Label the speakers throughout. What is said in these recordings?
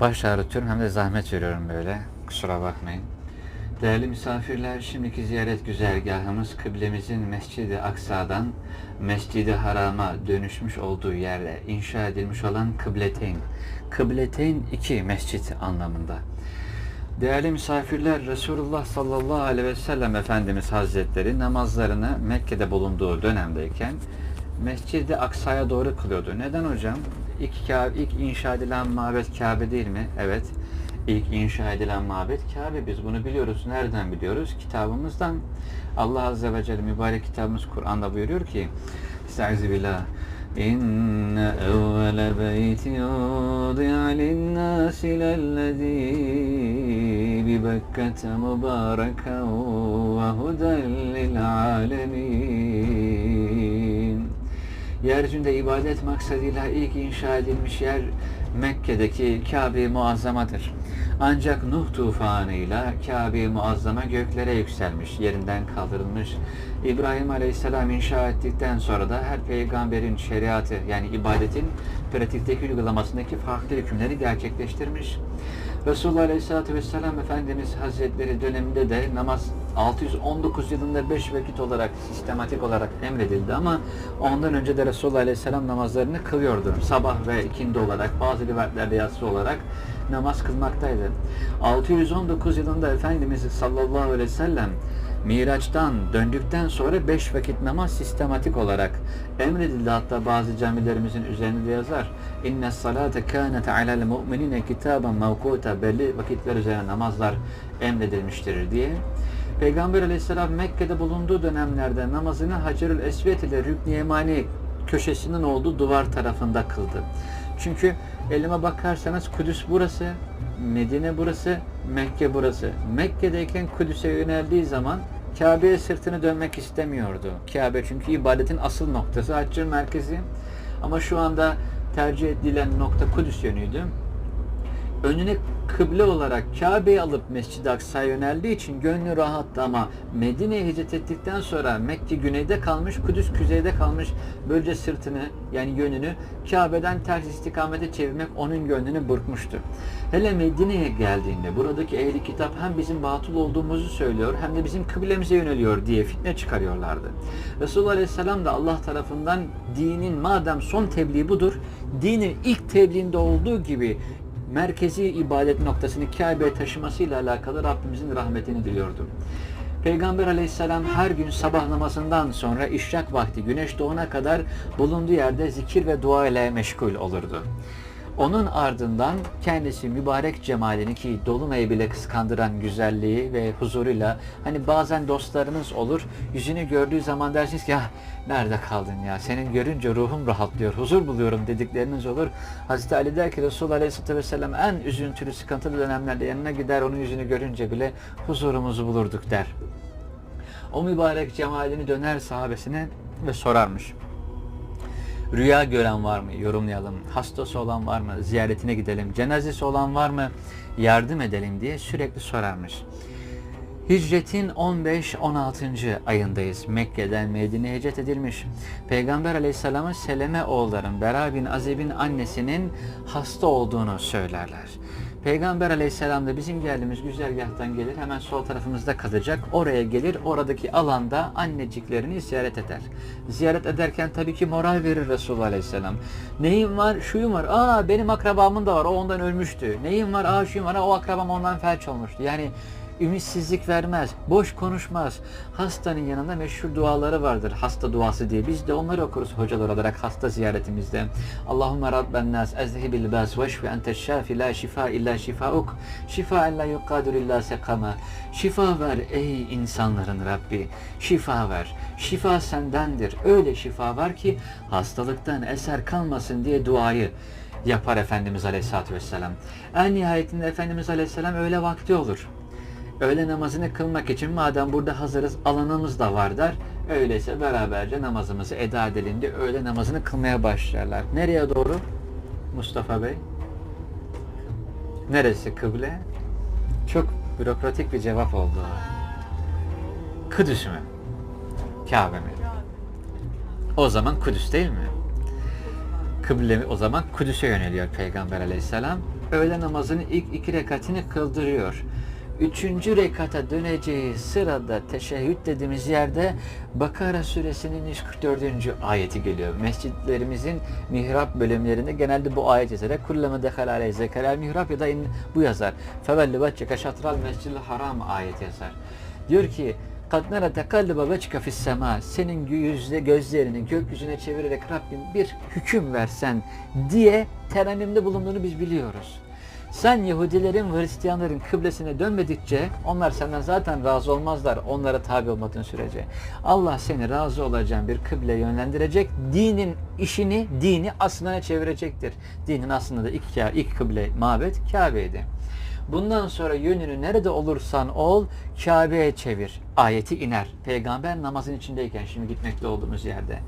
Speaker 1: baş ağrıtıyorum hem de zahmet veriyorum böyle. Kusura bakmayın. Değerli misafirler, şimdiki ziyaret güzergahımız kıblemizin Mescid-i Aksa'dan Mescid-i Haram'a dönüşmüş olduğu yerde inşa edilmiş olan Kıbleteyn. Kıbleteyn iki mescit anlamında. Değerli misafirler, Resulullah sallallahu aleyhi ve sellem Efendimiz Hazretleri namazlarını Mekke'de bulunduğu dönemdeyken Mescid-i Aksa'ya doğru kılıyordu. Neden hocam? İlk, Kabe, ilk inşa edilen mabet Kabe değil mi? Evet. İlk inşa edilen mabet Kabe. Biz bunu biliyoruz. Nereden biliyoruz? Kitabımızdan. Allah Azze ve Celle mübarek kitabımız Kur'an'da buyuruyor ki Estağfirullah. إن أول بيت وضع للناس للذي ببكة مباركا وهدى للعالمين Yeryüzünde ibadet maksadıyla ilk inşa edilmiş yer Mekke'deki Kabe-i Muazzama'dır. Ancak Nuh tufanıyla Kabe-i Muazzama göklere yükselmiş, yerinden kaldırılmış. İbrahim Aleyhisselam inşa ettikten sonra da her peygamberin şeriatı yani ibadetin pratikteki uygulamasındaki farklı hükümleri gerçekleştirmiş. Resulullah Aleyhisselatü Vesselam Efendimiz Hazretleri döneminde de namaz 619 yılında 5 vakit olarak sistematik olarak emredildi ama ondan önce de Resulullah Aleyhisselam namazlarını kılıyordu. Sabah ve ikindi olarak bazı rivayetlerde yatsı olarak namaz kılmaktaydı. 619 yılında Efendimiz sallallahu aleyhi ve sellem Miraç'tan döndükten sonra beş vakit namaz sistematik olarak emredildi. Hatta bazı camilerimizin üzerinde de yazar. İnne salate kânet alel mu'minine kitaben mevkuta belli vakitler üzerine namazlar emredilmiştir diye. Peygamber aleyhisselam Mekke'de bulunduğu dönemlerde namazını Hacerül Esvet ile Rükn-i köşesinin olduğu duvar tarafında kıldı. Çünkü elime bakarsanız Kudüs burası, Medine burası, Mekke burası. Mekke'deyken Kudüs'e yöneldiği zaman Kabe'ye sırtını dönmek istemiyordu. Kabe çünkü ibadetin asıl noktası, haccın merkezi. Ama şu anda tercih edilen nokta Kudüs yönüydü. Önüne kıble olarak Kabe'yi alıp Mescid-i Aksa'ya yöneldiği için gönlü rahattı ama Medine'ye hicret ettikten sonra Mekke güneyde kalmış, Kudüs kuzeyde kalmış. Böylece sırtını yani yönünü Kabe'den ters istikamete çevirmek onun gönlünü burkmuştu. Hele Medine'ye geldiğinde buradaki ehli kitap hem bizim batıl olduğumuzu söylüyor hem de bizim kıblemize yöneliyor diye fitne çıkarıyorlardı. Resulullah Aleyhisselam da Allah tarafından dinin madem son tebliği budur, dinin ilk tebliğinde olduğu gibi merkezi ibadet noktasını Kabe'ye taşımasıyla alakalı Rabbimizin rahmetini diliyordu. Peygamber aleyhisselam her gün sabah namazından sonra işrak vakti güneş doğana kadar bulunduğu yerde zikir ve dua ile meşgul olurdu. Onun ardından kendisi mübarek cemalini ki dolunayı bile kıskandıran güzelliği ve huzuruyla hani bazen dostlarınız olur yüzünü gördüğü zaman dersiniz ki ya nerede kaldın ya senin görünce ruhum rahatlıyor huzur buluyorum dedikleriniz olur. Hazreti Ali der ki Resulullah Aleyhisselatü Vesselam en üzüntülü sıkıntılı dönemlerde yanına gider onun yüzünü görünce bile huzurumuzu bulurduk der. O mübarek cemalini döner sahabesine ve sorarmış. Rüya gören var mı? Yorumlayalım. Hastası olan var mı? Ziyaretine gidelim. Cenazesi olan var mı? Yardım edelim diye sürekli sorarmış. Hicretin 15-16. ayındayız. Mekke'den Medine'ye hicret edilmiş. Peygamber Aleyhisselam'ın Seleme oğulların Bera bin Azib'in annesinin hasta olduğunu söylerler. Peygamber Aleyhisselam da bizim geldiğimiz güzergahtan gelir hemen sol tarafımızda kalacak. Oraya gelir oradaki alanda anneciklerini ziyaret eder. Ziyaret ederken tabii ki moral verir Resulullah Aleyhisselam. Neyim var? Şuyum var. Aa benim akrabamın da var. O ondan ölmüştü. Neyim var? Aa şuyum var. O akrabam ondan felç olmuştu. Yani ümitsizlik vermez, boş konuşmaz. Hastanın yanında meşhur duaları vardır. Hasta duası diye. Biz de onları okuruz hocalar olarak hasta ziyaretimizde. Allahümme Rabben nas ezhibil bas veşfi ente şafi la şifa illa şifauk. Şifa la yukadur illa sekama. Şifa ver ey insanların Rabbi. Şifa ver. Şifa sendendir. Öyle şifa var ki hastalıktan eser kalmasın diye duayı yapar Efendimiz Aleyhisselatü Vesselam. En nihayetinde Efendimiz Aleyhisselam öyle vakti olur öğle namazını kılmak için madem burada hazırız alanımız da var der. Öyleyse beraberce namazımızı eda edelim diye öğle namazını kılmaya başlarlar. Nereye doğru? Mustafa Bey. Neresi kıble? Çok bürokratik bir cevap oldu. Kudüs mü? Kabe mi? O zaman Kudüs değil mi? Kıble o zaman Kudüs'e yöneliyor Peygamber aleyhisselam. öğle namazının ilk iki rekatini kıldırıyor üçüncü rekata döneceği sırada teşehhüd dediğimiz yerde Bakara suresinin 144. ayeti geliyor. Mescitlerimizin mihrap bölümlerinde genelde bu ayet yazar. Kullama dehal aleyh zekerel mihrap ya da in, bu yazar. Fevelli vecceke şatral mescil haram ayet yazar. Diyor ki Kadnara tekallübe veçka fissema senin yüzde gözlerini gökyüzüne çevirerek Rabbim bir hüküm versen diye terennimde bulunduğunu biz biliyoruz. Sen Yahudilerin Hristiyanların kıblesine dönmedikçe onlar senden zaten razı olmazlar onlara tabi olmadığın sürece. Allah seni razı olacağın bir kıble yönlendirecek. Dinin işini, dini aslına çevirecektir. Dinin aslında da ilk, ilk kıble, mabet Kabe'ydi. Bundan sonra yönünü nerede olursan ol Kabe'ye çevir. Ayeti iner. Peygamber namazın içindeyken şimdi gitmekte olduğumuz yerde.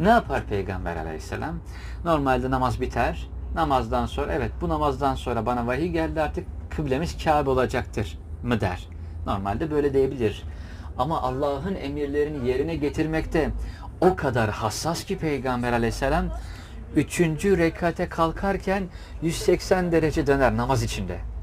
Speaker 1: Ne yapar Peygamber aleyhisselam? Normalde namaz biter. Namazdan sonra evet bu namazdan sonra bana vahiy geldi artık kıblemiz Kabe olacaktır mı der. Normalde böyle diyebilir. Ama Allah'ın emirlerini yerine getirmekte o kadar hassas ki Peygamber aleyhisselam üçüncü rekate kalkarken 180 derece döner namaz içinde.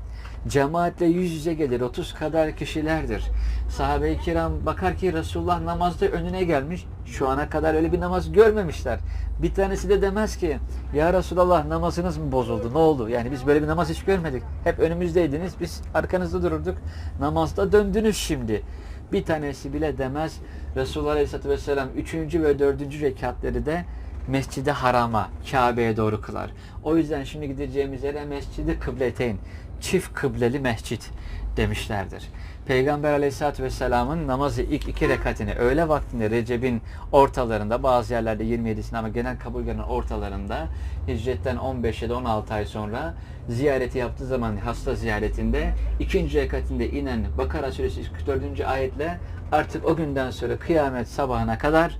Speaker 1: Cemaatle yüz yüze gelir. 30 kadar kişilerdir. Sahabe-i kiram bakar ki Resulullah namazda önüne gelmiş. Şu ana kadar öyle bir namaz görmemişler. Bir tanesi de demez ki Ya Resulallah namazınız mı bozuldu? Ne oldu? Yani biz böyle bir namaz hiç görmedik. Hep önümüzdeydiniz. Biz arkanızda dururduk. Namazda döndünüz şimdi. Bir tanesi bile demez. Resulullah Aleyhisselatü Vesselam 3. ve 4. rekatleri de Mescid-i Haram'a, Kabe'ye doğru kılar. O yüzden şimdi gideceğimiz yere Mescid-i Kıbleteyn, çift kıbleli mescit demişlerdir. Peygamber Aleyhisselatü Vesselam'ın namazı ilk iki rekatini öğle vaktinde Recep'in ortalarında bazı yerlerde 27'sinde ama genel kabul gören ortalarında hicretten 15 ya da 16 ay sonra ziyareti yaptığı zaman hasta ziyaretinde ikinci rekatinde inen Bakara suresi 44. ayetle artık o günden sonra kıyamet sabahına kadar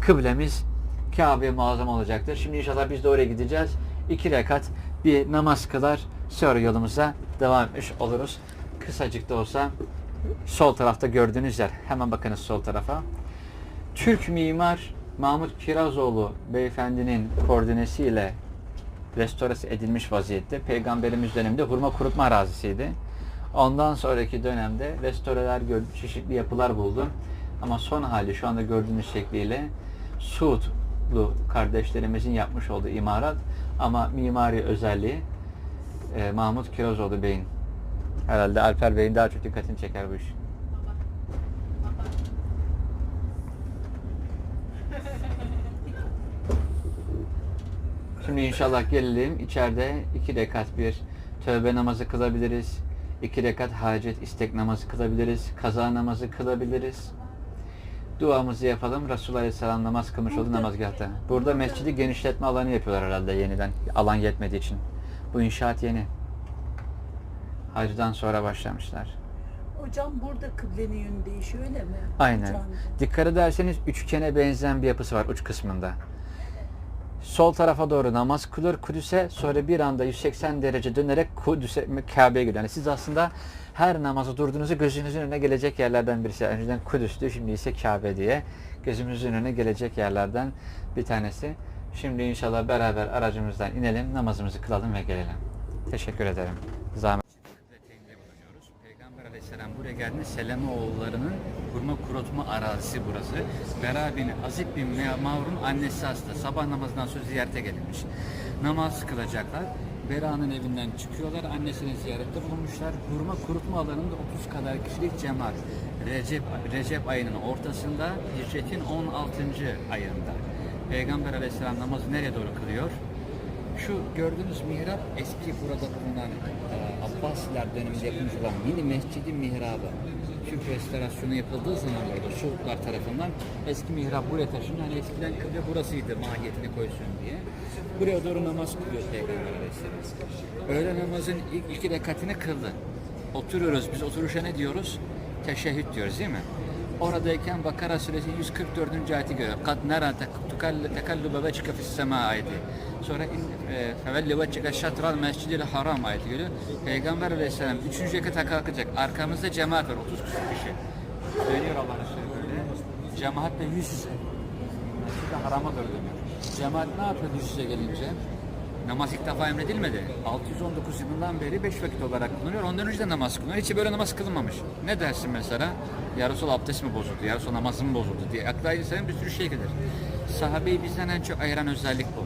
Speaker 1: kıblemiz Kabe muazzam olacaktır. Şimdi inşallah biz de oraya gideceğiz. İki rekat bir namaz kılar sonra yolumuza devam etmiş oluruz. Kısacık da olsa sol tarafta gördüğünüz yer. Hemen bakınız sol tarafa. Türk mimar Mahmut Kirazoğlu beyefendinin koordinesiyle restorası edilmiş vaziyette. Peygamberimiz döneminde hurma kurutma arazisiydi. Ondan sonraki dönemde restoreler gördü, çeşitli yapılar buldu. Ama son hali şu anda gördüğünüz şekliyle Suudlu kardeşlerimizin yapmış olduğu imarat ama mimari özelliği e, Mahmut Kirazoğlu Bey'in herhalde Alper Bey'in daha çok dikkatini çeker bu iş. Şimdi inşallah gelelim içeride iki rekat bir tövbe namazı kılabiliriz. iki rekat hacet istek namazı kılabiliriz. Kaza namazı kılabiliriz. Duamızı yapalım. Resulullah Aleyhisselam namaz kılmış oldu namazgahta. Burada mescidi genişletme alanı yapıyorlar herhalde yeniden. Alan yetmediği için. Bu inşaat yeni. Hacdan sonra başlamışlar.
Speaker 2: Hocam burada kıblenin yönü değişiyor öyle mi?
Speaker 1: Aynen.
Speaker 2: Camide.
Speaker 1: Dikkat ederseniz üçgene benzeyen bir yapısı var uç kısmında. Sol tarafa doğru namaz kılıyor Kudüs'e sonra bir anda 180 derece dönerek Kudüs'e Kabe'ye gidiyor. Yani siz aslında her namazı durduğunuzda gözünüzün önüne gelecek yerlerden birisi. Önceden Kudüs'tü şimdi ise Kabe diye gözümüzün önüne gelecek yerlerden bir tanesi. Şimdi inşallah beraber aracımızdan inelim, namazımızı kılalım ve gelelim. Teşekkür ederim. Zahmet. Peygamber aleyhisselam buraya geldiğinde Selemoğullarının hurma kurutma arazisi burası. Bera bin Azib bin Mavrum annesi hasta. Sabah namazından sonra ziyarete gelinmiş. Namaz kılacaklar. Bera'nın evinden çıkıyorlar. Annesini ziyarette bulunmuşlar. Hurma kurutma alanında 30 kadar kişilik cemaat. Recep, Recep ayının ortasında, hicretin 16. ayında. Peygamber aleyhisselam namazı nereye doğru kılıyor? Şu gördüğünüz mihrap eski burada bulunan e, Abbasiler döneminde yapılmış olan mini mescidin mihrabı. Çünkü restorasyonu yapıldığı zaman burada Suudlar tarafından eski mihrap buraya taşındı. Hani eskiden kıble burasıydı mahiyetini koysun diye. Buraya doğru namaz kılıyor Peygamber Aleyhisselam. Öğle namazın ilk iki rekatini kıldı. Oturuyoruz. Biz oturuşa ne diyoruz? Teşehhüd diyoruz değil mi? Oradayken Bakara suresi 144. ayeti görüyor. Kad nara tekallube veçke fis sema ayeti. Sonra in fevelli veçke şatral mescidil haram ayeti görüyor. Peygamber aleyhisselam 3. rekata kalkacak. Arkamızda cemaat var. 30 küsur kişi. Dönüyor Allah'ın Resulü böyle. Cemaatle yüz yüze. Mescid-i harama doğru dönüyor. Cemaat ne yapıyor yüz yüze gelince? Namaz ilk defa emredilmedi. 619 yılından beri 5 vakit olarak kılınıyor. Ondan önce de namaz kılınıyor. Hiç böyle namaz kılınmamış. Ne dersin mesela? Ya Resul abdest mi bozuldu? Ya Resul namazım mı bozuldu diye. Akla insanın bir sürü şey gelir. Sahabeyi bizden en çok ayıran özellik bu.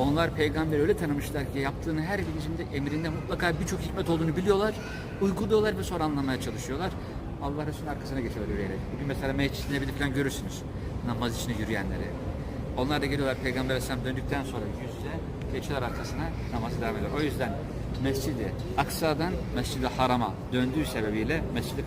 Speaker 1: Onlar peygamberi öyle tanımışlar ki yaptığını her bilincinde emrinde mutlaka birçok hikmet olduğunu biliyorlar. Uyguluyorlar ve sonra anlamaya çalışıyorlar. Allah Resulü'nün arkasına geçiyorlar yürüyerek. Bugün mesela Meclis Nebi'de falan görürsünüz. Namaz içinde yürüyenleri. Onlar da geliyorlar Peygamber Aleyhisselam döndükten sonra yüzde geçiyorlar arkasına namazı devam ediyor. O yüzden Mescid-i Aksa'dan Mescid-i Haram'a döndüğü sebebiyle Mescid-i